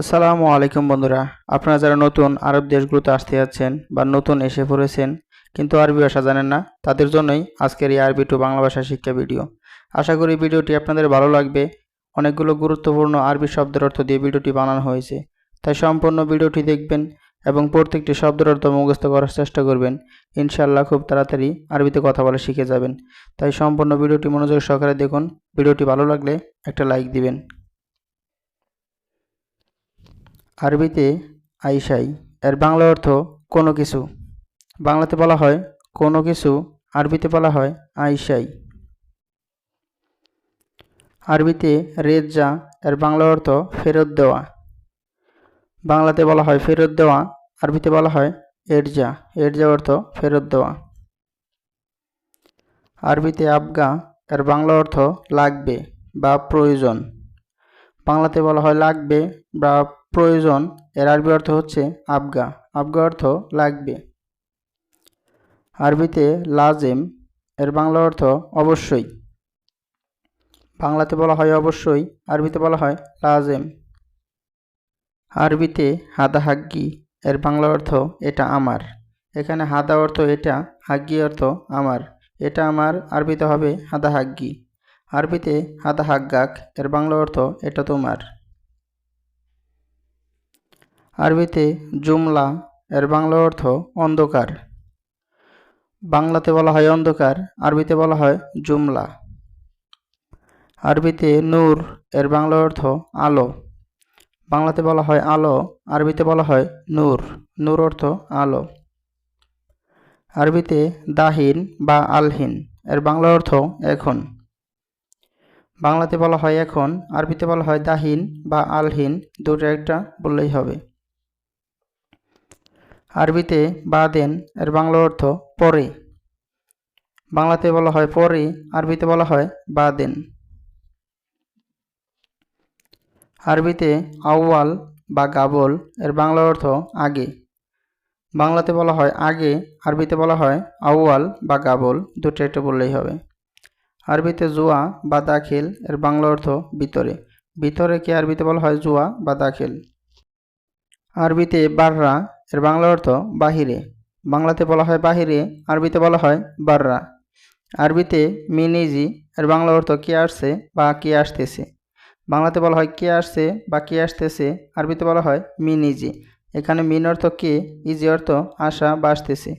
আসসালামু আলাইকুম বন্ধুরা। আপনারা যারা নতুন আরব দেশগুলোতে আসতে যাচ্ছেন বা নতুন এসে পড়েছেন, কিন্তু আরবি ভাষা জানেন না, তাদের জন্যই আজকের এই আরবি টু বাংলা ভাষা শিক্ষা ভিডিও। আশা করি ভিডিওটি আপনাদের ভালো লাগবে। অনেকগুলো গুরুত্বপূর্ণ আরবি শব্দের অর্থ দিয়ে ভিডিওটি বানানো হয়েছে। তাই সম্পূর্ণ ভিডিওটি দেখবেন এবং প্রত্যেকটি শব্দের অর্থ মুখস্থ করার চেষ্টা করবেন। ইনশাআল্লাহ খুব তাড়াতাড়ি আরবিতে কথা বলা শিখে যাবেন। তাই সম্পূর্ণ ভিডিওটি মনোযোগ সহকারে দেখুন। ভিডিওটি ভালো লাগলে একটা লাইক দিবেন। আরবিতে আইসাই, এর বাংলা অর্থ কোনো কিছু। বাংলাতে বলা হয় কোনো কিছু, আরবিতে বলা হয় আইসাই। আরবিতে রেজ্জা এর বাংলা অর্থ ফেরত দেওয়া। বাংলাতে বলা হয় ফেরত দেওয়া, আরবিতে বলা হয় এরজা এরজা অর্থ ফেরত দেওয়া। আরবিতে আবগা, এর বাংলা অর্থ লাগবে বা প্রয়োজন। বাংলাতে বলা হয় লাগবে বা প্রয়োজন, এর আরবি অর্থ হচ্ছে আবগা। আবগা অর্থ লাগবে। আরবিতে লাজেম, এর বাংলা অর্থ অবশ্যই। বাংলাতে বলা হয় অবশ্যই, আরবিতে বলা হয় লাজেম। আরবিতে হাদা হাগ্গি, এর বাংলা অর্থ এটা আমার। এখানে হাদা অর্থ এটা, হাগ্গি অর্থ আমার। এটা আমার, আরবিতে হবে হাদা হাগ্গি। আরবিতে হাদা হাগ্গাক, এর বাংলা অর্থ এটা তোমার। আরবিতে জুমলা, এর বাংলা অর্থ অন্ধকার। বাংলাতে বলা হয় অন্ধকার, আরবিতে বলা হয় জুমলা। আরবিতে নূর, এর বাংলা অর্থ আলো। বাংলাতে বলা হয় আলো, আরবিতে বলা হয় নূর। নূর অর্থ আলো। আরবিতে দাহিন বা আলহিন, এর বাংলা অর্থ এখন। বাংলাতে বলা হয় এখন, আরবিতে বলা হয় দাহিন বা আলহিন, দুটো একটা বললেই হবে। আরবিতে বাদেন এর বাংলা অর্থ পরে। বাংলাতে বলা হয় পরে, আরবিতে বলা হয় বাদেন আরবিতে আউয়াল বা গাবল এর বাংলা অর্থ আগে। বাংলাতে বলা হয় আগে, আরবিতে বলা হয় আউয়াল বা গাবল, দুটো একটা বললেই হবে। আরবিতে জুয়া বা দাখিল এর বাংলা অর্থ ভিতরে। ভিতরেকে আরবিতে বলা হয় জুয়া বা দাখিল? আরবিতে বাররা এর বাংলা অর্থ বাহিরে। বাংলাতে বলা হয় বাহিরে, আরবিতে বলা হয় বাররা। আরবিতে মিনিজি, এর বাংলা অর্থ কে আসছে বা কে আসতেছে। বাংলাতে বলা হয় কে আসছে বা কে আসতেছে, আরবিতে বলা হয় মিনিজি। এখানে মিন অর্থ কে, ইজি অর্থ আসা বা আসতেছে।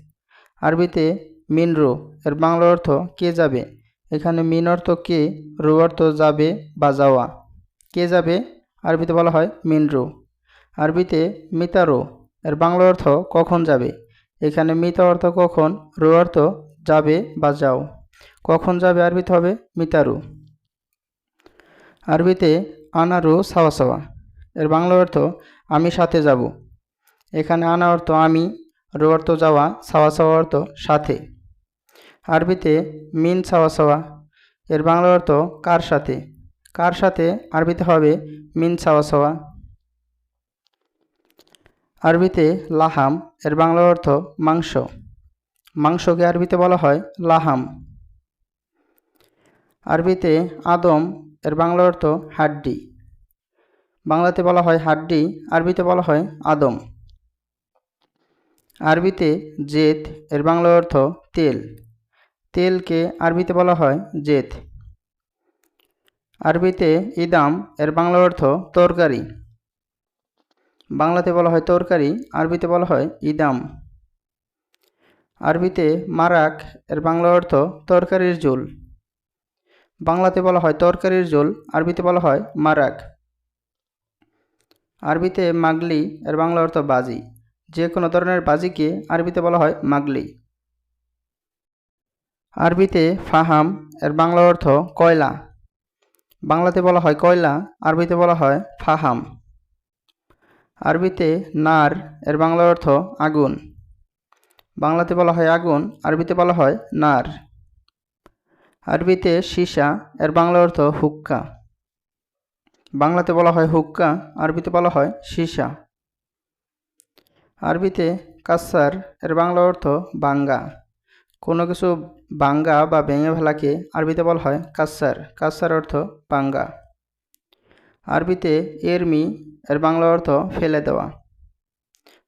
আরবিতে মিনরু, এর বাংলা অর্থ কে যাবে। এখানে মিন অর্থ কে, রু অর্থ যাবে বা যাওয়া। কে যাবে? আরবিতে বলা হয় মিনরু। আরবিতে মিতারো এর বাংলা অর্থ কখন যাবে? এখানে মিতা অর্থ কখন, রু অর্থ যাবে বা যাও। কখন যাবে আরবিতে হবে? মিতারু। আরবিতে আনারু সাওয়া সাওয়া। এর বাংলা অর্থ, আমি সাথে যাব। এখানে আনা অর্থ আমি, রু অর্থ যাওয়া, সাওয়া সাওয়া অর্থ সাথে। আরবিতে মিন সাওয়া সাওয়া। এর বাংলা অর্থ কার সাথে? কার সাথে? আরবিতে হবে মিন সাওয়া সাওয়া। আরবিতে লাহাম, এর বাংলা অর্থ মাংস। মাংসকে আরবিতে বলা হয় লাহাম। আরবিতে আদম, এর বাংলা অর্থ হাড্ডি। বাংলাতে বলা হয় হাড্ডি, আরবিতে বলা হয় আদম। আরবিতে জেত এর বাংলা অর্থ তেল। তেলকে আরবিতে বলা হয় জেত আরবিতে ইদাম, এর বাংলা অর্থ তরকারি। বাংলাতে বলা হয় তরকারি, আরবিতে বলা হয় ইদাম। আরবিতে মারাক, এর বাংলা অর্থ তরকারির ঝোল। বাংলাতে বলা হয় তরকারির ঝোল, আরবিতে বলা হয় মারাক। আরবিতে মাগলি, এর বাংলা অর্থ বাজি। যে কোনো ধরনের বাজিকে আরবিতে বলা হয় মাগলি। আরবিতে ফাহাম, এর বাংলা অর্থ কয়লা। বাংলাতে বলা হয় কয়লা, আরবিতে বলা হয় ফাহাম। আরবিতে নার, এর বাংলা অর্থ আগুন। বাংলাতে বলা হয় আগুন, আরবিতে বলা হয় নার। আরবিতে সীসা, এর বাংলা অর্থ হুক্কা। বাংলাতে বলা হয় হুক্কা, আরবিতে বলা হয় সীসা। আরবিতে কাসার, এর বাংলা অর্থ বাঙ্গা। কোনো কিছু বাঙ্গা বা ভেঙে ফেলাকে আরবিতে বলা হয় কাসার। কাসার অর্থ বাঙ্গা। আরবিতে এরমি এর বাংলা অর্থ ফেলে দেওয়া।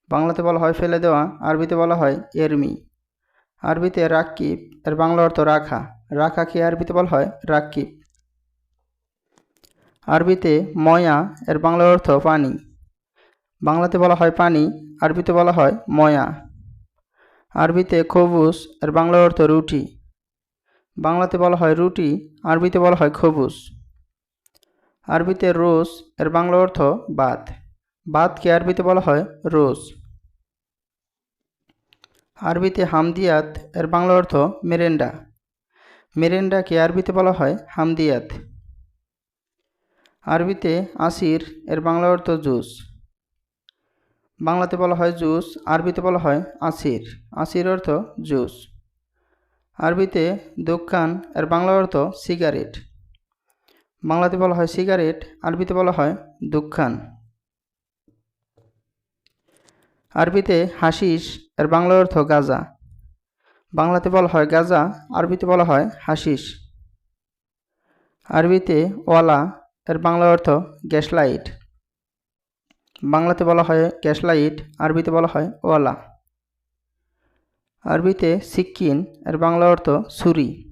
বাংলাতে বলা হয় ফেলে দেওয়া, আরবিতে বলা হয় এরমি আরবিতে রাক্কিব, এর বাংলা অর্থ রাখা। রাখাকে আরবিতে বলা হয় রাক্কিব। আরবিতে ময়া, এর বাংলা অর্থ পানি। বাংলাতে বলা হয় পানি, আরবিতে বলা হয় ময়া। আরবিতে খবুস, এর বাংলা অর্থ রুটি। বাংলাতে বলা হয় রুটি, আরবিতে বলা হয় খবুস। আরবিতে রোজ, এর বাংলা অর্থ বাত। বাতকে আরবিতে বলা হয় রোজ। আরবিতে হামদিয়াত, এর বাংলা অর্থ মেরেন্ডা। মেরেন্ডাকে আরবিতে বলা হয় হামদিয়াত। আরবিতে আসির, এর বাংলা অর্থ জুস। বাংলাতে বলা হয় জুস, আরবিতে বলা হয় আসির। আসির অর্থ জুস। আরবিতে দোকান, এর বাংলা অর্থ সিগারেট। বাংলাতে বলা হয় সিগারেট, আরবিতে বলা হয় দুঃখান। আরবিতে হাসিস এর বাংলা অর্থ গাজা। বাংলাতে বলা হয় গাজা, আরবিতে বলা হয় হাসিস আরবিতে ওয়ালা, এর বাংলা অর্থ গ্যাসলাইট। বাংলাতে বলা হয় গ্যাসলাইট, আরবিতে বলা হয় ওয়ালা। আরবিতে সিক্কিন, এর বাংলা অর্থ ছুরি।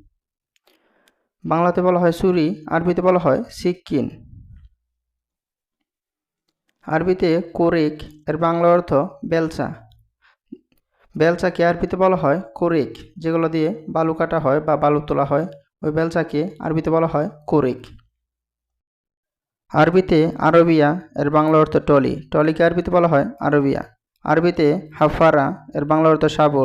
বাংলাতে বলা হয় সুরি, আরবিতে বলা হয় সিক্কিন আরবিতে কোরেক, এর বাংলা অর্থ বেলচা। বেলচাকে আরবিতে বলা হয় কোরেক, যেগুলো দিয়ে বালু কাটা হয় বা বালু তোলা হয়। ওই বেলচাকে আরবিতে বলা হয় কোরেক। আরবিতে আরবিয়া, এর বাংলা অর্থ টলি। টলিকে আরবিতে বলা হয় আরবিয়া। আরবিতে হাফারা, এর বাংলা অর্থ সাবর।